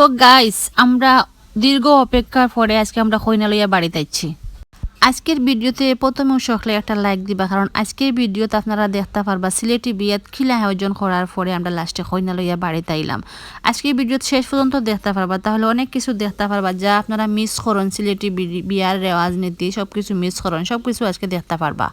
তো গাইস আমরা দীর্ঘ অপেক্ষার পরে আজকে আমরা কইনা লইয়া বাড়িতে আইছি। আজকের ভিডিওতে প্রথমে সকলে একটা লাইক দিবা, কারণ আজকের ভিডিওতে আপনারা দেখতে পারবা সিলেটি বিয়াত খিলা আয়োজন করার পরে আমরা লাস্টে কইনা লইয়া বাড়িতে আইলাম। আজকের ভিডিওতে শেষ পর্যন্ত দেখতে পারবা, তাহলে অনেক কিছু দেখতে পারবা যা আপনারা মিস করেন সিলেটি বিয়ার, রেওয়াজ, নীতি সব কিছু মিস করেন সব কিছু আজকে দেখতে পারবা।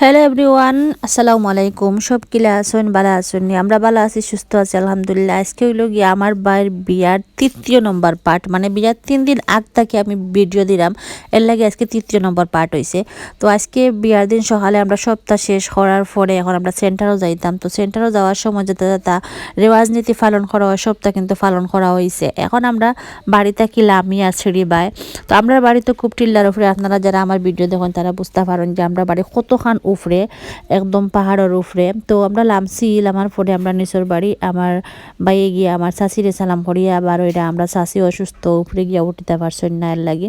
হ্যালো এভরিওয়ান আসসালামু আলাইকুম সব কিলা আছেন, ভালো আছেন? আমরা ভালো আছি, সুস্থ আছি, আলহামদুলিল্লাহ। আজকে হইল গিয়ে আমার বাইর বিয়ার তৃতীয় নম্বর পার্ট। মানে বিয়ার তিন দিন আগ থেকে আমি ভিডিও দিলাম। এর লাগে আজকে তৃতীয় নম্বর পার্ট হয়েছে তো আজকে বিয়ার দিন সকালে আমরা সপ্তাহ শেষ করার পরে এখন আমরা সেন্টারও যাইতাম। তো সেন্টারও যাওয়ার সময় যেতে যেতে রেওয়াজ নীতি পালন করা হয়, সপ্তাহ কিন্তু পালন করা হয়েছে এখন আমরা বাড়িতে কি লামি আর ছিঁড়ি বাই তো আমরা বাড়িতে খুব টিল্লার উপরে, আপনারা যারা আমার ভিডিও দেখেন, তারা বুঝতে পারেন যে আমরা বাড়ি কতখান উফরে, একদম পাহাড়ের উফরে। তো আমরা লামছি আমার পরে আমরা নিচের বাড়ি, আমার বাইয়ে গিয়ে, আমার শাশিরে সালাম করিয়া, আবার ওইটা আমরা শাশি অসুস্থ উপরে গিয়া উঠিতে পারছেন না এর লাগে।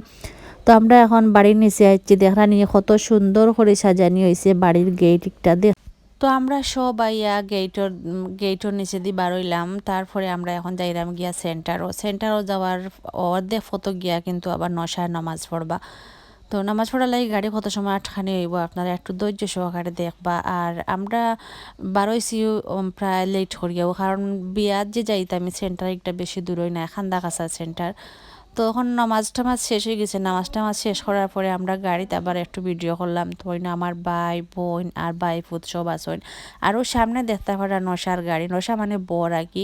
তো আমরা এখন বাড়ির নিচে আসছি দেখা নিয়ে কত সুন্দর করে সাজানি হয়েছে বাড়ির গেটটা দেখ। তো আমরা সব আইয়া গেটর গেটর নিচে দিয়ে বারইলাম তারপরে আমরা এখন যাইলাম গিয়া সেন্টারও। সেন্টারও যাওয়ার অর্ধেক ফটো গিয়া কিন্তু আবার নশায় নামাজ পড়বা। তো নামাজ পড়ার লাগে গাড়ি কত সময় আটখানি হইব? আপনারা একটু ধৈর্য সহকারে দেখবা। আর আমরা বারোইছি প্রায় লেট করিয়াও কারণ বিয়াত যে যাইতাম আমি সেন্টার একটা বেশি দূর দূরই না খান্দা কাছা সেন্টার তো এখন নামাজ টামাজ শেষ হয়ে গেছে। নামাজ টামাজ শেষ করার পরে আমরা গাড়িতে আবার একটু ভিডিও করলাম। তো না আমার ভাই, বোন আর ভাই ফুত সব আসেন আরও সামনে দেখতে পারা নশার গাড়ি। নশা মানে বর আর কি।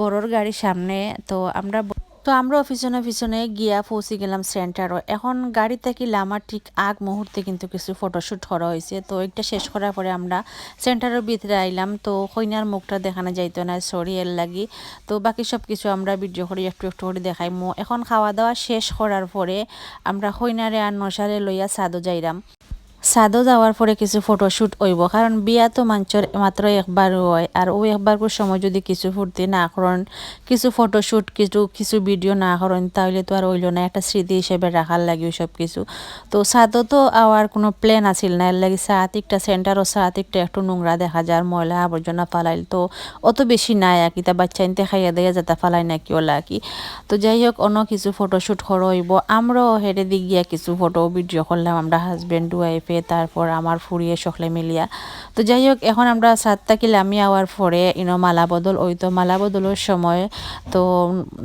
বড়োর গাড়ি সামনে। তো আমরা তো আমরা পিছনে পিছনে গিয়া পৌঁছে গেলাম সেন্টারও। এখন গাড়ি থেকে লামার ঠিক আগ মুহূর্তে কিন্তু কিছু ফটোশ্যুট করা হয়েছে। তো একটা শেষ করার পরে আমরা সেন্টারের ভিতরে আইলাম। তো কইনার মুখটা দেখানো যাইতো না সরি এর লাগি। তো বাকি সব কিছু আমরা ভিডিও করে একটু একটু করে দেখাই মো এখন খাওয়া দাওয়া শেষ করার পরে আমরা কইনারে আর নসারে লইয়া সাদো যাইলাম সাদো যাওয়ার পরে কিছু ফটোশ্যুট হইব। কারণ বিয়া তো মাঞ্চর মাত্র একবার হয় আর ওই একবার সময় যদি কিছু ফুর্তি না করেন কিছু ফটোশ্যুট কিছু কিছু ভিডিও না করেন তাহলে তো আর হইল না একটা স্মৃতি হিসেবে রাখার লাগে সব কিছু তো সাদো তো আওয়ার কোনো প্ল্যান আছিল না এর লাগে সাহাতিকটা সেন্টারও সাহাতিকটা একটু নোংরা দেখা যায় ময়লা আবর্জনা ফালাইল তো অত বেশি নাই আর কি তা বাচ্চা ইনতে খাইয়া দেয়া যাতে ফালাই না কি ওলা কি তো যাই হোক অন্য কিছু ফটোশ্যুট করা হইব। আমরাও হেরে দিক গিয়া কিছু ফটো ভিডিও করলাম, আমরা হাজব্যান্ড ওয়াইফে তারপর আমার ফুরিয়ে সকলে মিলিয়া। তো যাই হোক, এখন আমরা সাতটা কিলো আমি আওয়ার পরে ইনো মালা বদল, ওই তো মালা বদলের সময়, তো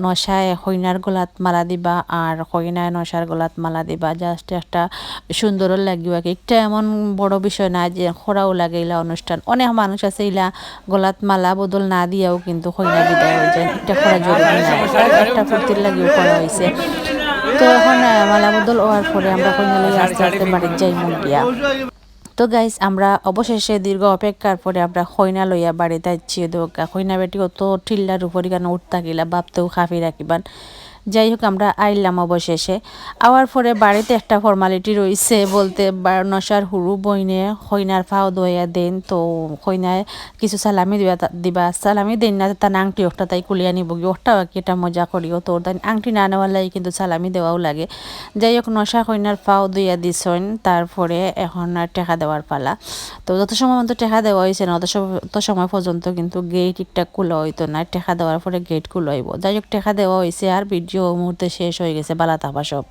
নশায় হইনার গোলাত মালা দিবা, আর হইনায় নশার গোলাত মালা দিবা জাস্ট একটা সুন্দর লাগিব একটা এমন বড় বিষয় না যে খোরাও লাগে ইলা অনুষ্ঠান। অনেক মানুষ আছে ইলা গলাত মালা বদল না দিয়াও কিন্তু হইনা বিদায় হয়ে যায়। এটা জরুরি না। একটা ফুর্তির লাগিও করা হয়েছে তো এখন মালা বদল হওয়ার পরে আমরা কইনা আস্তে আস্তে বাড়ির যাই মন গিয়া তো গাইস আমরা অবশেষে দীর্ঘ অপেক্ষার পরে আমরা হইনা লইয়া বাড়িতে যাচ্ছি। দোকা হইনা বেটি অত টিল্লার উপরে কেন উঠতা গিলা, বাপতেও খাফি রাখিবান। যাই হোক আমরা আইলাম অবশেষে। আওয়ার পরে বাড়িতে একটা ফর্মালিটি রয়েছে বলতে নশার হুরু বইনে হইনার ফাও দইয়া দেন তো হইনায় কিছু সালামি দিবা দিবা, সালামি দেন না, তার আংটি ওটা তাই কুলিয়া নিব গিয়ে কি এটা মজা করিও তোর তাই আংটি না নেওয়ার লাগে কিন্তু সালামি দেওয়াও লাগে। যাই হোক নশা হইনার ফাও দইয়া দিছেন, তারপরে এখন আর টেকা দেওয়ার পালা। তো যত সময় মতো টেকা দেওয়া হয়েছে না তত সময় পর্যন্ত কিন্তু গেট একটা খুলা হইতো না, টেকা দেওয়ার পরে গেট খুলা হইব। যাই হোক টেকা দেওয়া হয়েছে আর ভিডিও মুহূর্তে শেষ হয়ে গেছে বালা তাপা সব।